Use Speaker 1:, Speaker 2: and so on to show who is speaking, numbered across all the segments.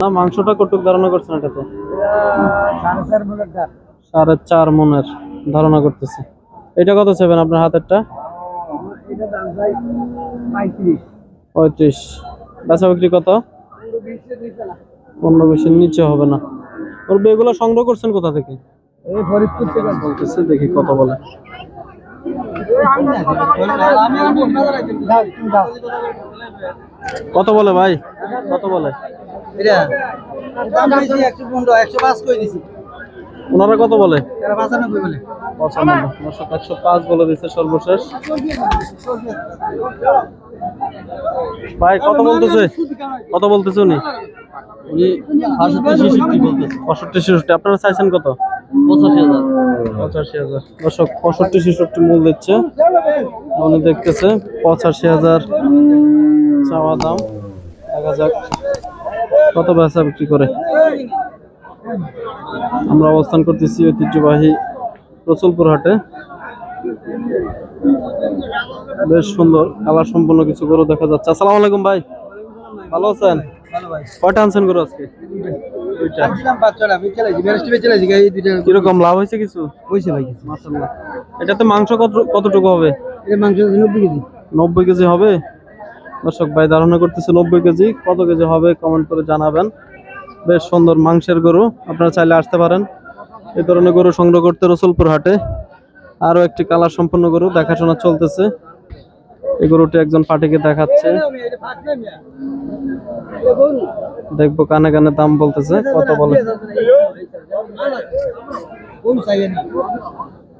Speaker 1: না, মাংসটা কটুক ধারণা করছেন এটাতে?
Speaker 2: সাড়ে চার
Speaker 1: মনের ধারণা করতেছে। এটা কত চাইবেন আপনার হাতেরটা?
Speaker 2: পঁয়ত্রিশ।
Speaker 1: বেচা বিক্রি কত? পনেরো বিশের নিচে হবে না। ওর এগুলো সংগ্রহ করছেন কোথা থেকে? বলতেছে, দেখি কত বলে। কত বলে ভাই? কত বলে?
Speaker 2: এটা? দাম বেশি একশো পনেরো একশো পাঁচ করে দিছি।
Speaker 1: ওনারা কত বলে?
Speaker 2: এরা পঁচানব্বই বলে।
Speaker 1: পঁচানব্বই। নশো একশো পাঁচ বলে দিচ্ছে সর্বশেষ। ভাই কত বলতেছে? কত বলতেছে উনি? পঁয়ষট্টি ছেষট্টি আপনারা চাইছেন কত?
Speaker 2: পঁচাশি হাজার।
Speaker 1: পঁচাশি হাজার। দর্শক পঁয়ষট্টি ছেষট্টি মূল দিচ্ছে। উনি দেখতেছে পঁচাশি হাজার চাওয়া দাম। দেখা যাক। কত বেচা বিক্রি করে? আমরা অবস্থান করতেছি ঐতিহ্যবাহী রসুলপুর হাটে। বেশ সুন্দর কালার সম্পন্ন কিছু গরু দেখা যাচ্ছে। আসসালামু আলাইকুম ভাই। ভালো আছেন? কয়টা আনছেন গরু আজকে? কীরকম লাভ হয়েছে কিছু?
Speaker 2: হয়েছে ভাই
Speaker 1: এটাতে মাংস কত কতটুকু হবে?
Speaker 2: মাংস নব্বই কেজি।
Speaker 1: নব্বই কেজি হবে? দর্শক ভাই, ধারণা করতেছে নব্বই কেজি, কত কেজি হবে কমেন্ট করে জানাবেন। বেশ সুন্দর মাংসের গরু, আপনারা চাইলে আসতে পারেন। এই ধরনের গরু সংগ্রহ করতে রসুলপুর হাটে। আরও একটি কালার সম্পন্ন গরু দেখাশোনা চলতেছে। এই গরুটি একজন পার্টিকে দেখাচ্ছে। দেখব কানে কানে দাম বলতেছে, কত বলে।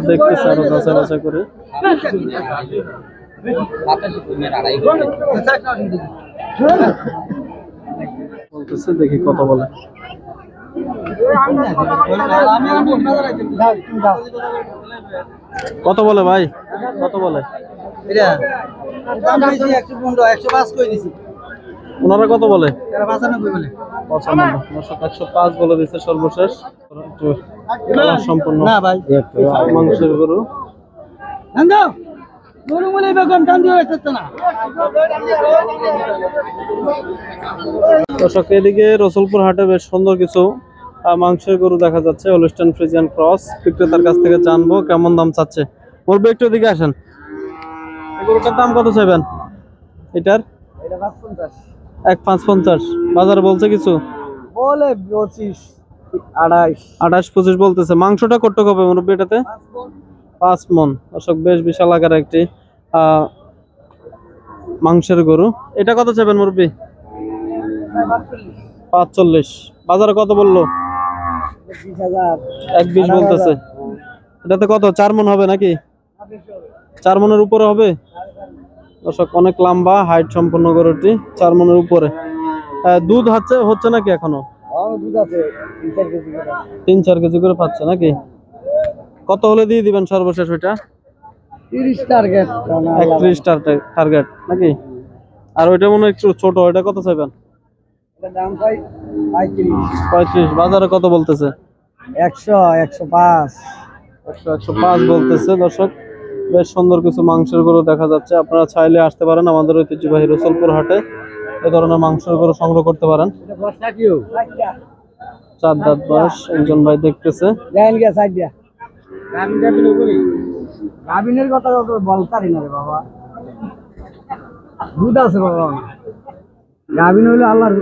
Speaker 1: দেখতেছে আরও যাচাই বাছাই করে। বলতেছে দেখি কত বলে। কত বলে ভাই কত বলে। ওনারা কত বলে।
Speaker 2: পঁচানব্বই
Speaker 1: নশো একশো পাঁচ বলে দিচ্ছে সর্বশেষ। সম্পূর্ণ মাংসের গরু। দর্শক এদিকে রসুলপুর হাটে বেশ সুন্দর কিছু মাংসের গরু দেখা যাচ্ছে ফ্রিজিয়ান ক্রস বিক্রেতার কাছ থেকে জানব কেমন দাম চাচ্ছে। বলব একটু এদিকে আসেন। গরুটার দাম কত চাইবেন? এটার? এক পাঁচ পঞ্চাশ। বাজার বলছে কিছু?
Speaker 2: বলে পঁচিশ আড়াইশ।
Speaker 1: আঠাশ পঁচিশ বলতেছে। মাংসটা কট্টক হবে মুরব্বী এটাতে? পাঁচ মন। দর্শক বেশ বিশাল আকার একটি মাংসের গরু। এটা কত চাইবেন মুরব্বী? পাঁচচল্লিশ। বাজারে কত বলল? এক বিশ বলতেছে। এটাতে কত? চার মন হবে নাকি? চার মনের উপরে হবে? দর্শক অনেক লম্বা হাইট সম্পন্ন গরুটি চার মনের উপরে দুধ হচ্ছে হচ্ছে নাকি
Speaker 2: এখনও? আছে। তিন চার কেজি করে।
Speaker 1: পাচ্ছে নাকি? কত হলে দিয়ে দিবেন সর্বশেষ ওইটা? একত্রিশ টার্গেট নাকি? আর ওইটা মনে হয় একটু ছোট ওইটা কত চাইবেন?
Speaker 2: পঁয়ত্রিশ।
Speaker 1: পঁয়ত্রিশ বাজারে কত বলতেছে?
Speaker 2: একশো একশো পাঁচ।
Speaker 1: একশো একশো পাঁচ বলতেছে দর্শক। বেশ সুন্দর কিছু মাংসের গরু দেখা যাচ্ছে আপনারা চাইলে আসতে পারেন আমাদের ঐতিহ্যবাহী রসুলপুর হাটে এ ধরনের মাংসের গরু সংগ্রহ করতে পারেন চার দাঁত বয়স একজন ভাই দেখতেছে
Speaker 2: বাবা হইল আল্লাহর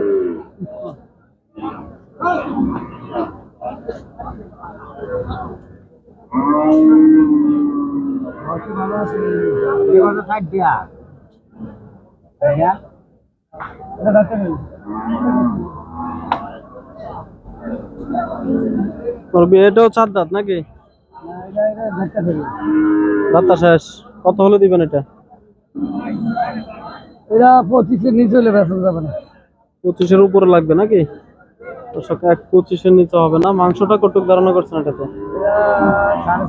Speaker 1: এটাও চার দাঁত নাকি? দাঁতটা শেষ। কত হলে দিবেন এটা?
Speaker 2: এটা পঁচিশের নিচে হলে বেতন যাবে না।
Speaker 1: পঁচিশের উপরে লাগবে নাকি? এক পঁচিশের নিচে হবে না। মাংসটা কটুক ধারণা করছেন এটাতে?
Speaker 2: এটা সাড়ে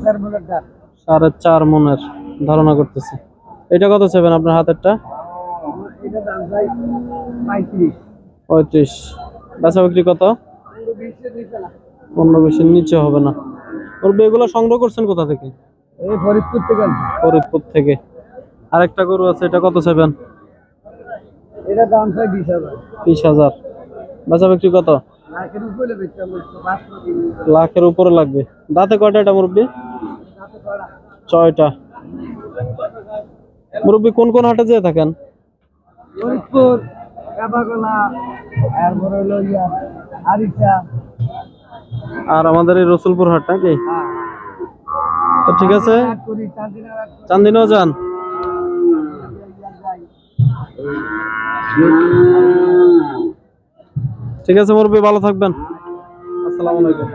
Speaker 2: চার
Speaker 1: সাড়ে চার মনের ধারণা করতেছে। এটা কত চাইবেন আপনার হাতেরটা?
Speaker 2: পঁয়ত্রিশ।
Speaker 1: বেচা বিক্রি কত? পনেরো বিশের নিচে হবে না। ওর এগুলো সংগ্রহ করছেন কোথা থেকে?
Speaker 2: এই ফরিদপুর থেকে।
Speaker 1: ফরিদপুর থেকে। আরেকটা গরু আছে এটা কত চাইবেন?
Speaker 2: এটা দাম চাই বিশ হাজার।
Speaker 1: বিশ হাজার। বেচা বিক্রি কত?
Speaker 2: লাখের উপরে
Speaker 1: লাগবে। দাঁতে কয়টা এটা মুরব্বী? ছয়টা। মুরব্বী কোন কোন হাটে যেয়ে থাকেন?
Speaker 2: ইয়া
Speaker 1: আর আমাদের এই রসুলপুর হাট নাকি?
Speaker 2: হ্যাঁ।
Speaker 1: তো ঠিক আছে। চান্দিনেও যান। ঠিক আছে মুরব্বী ভালো থাকবেন। আসসালামু আলাইকুম।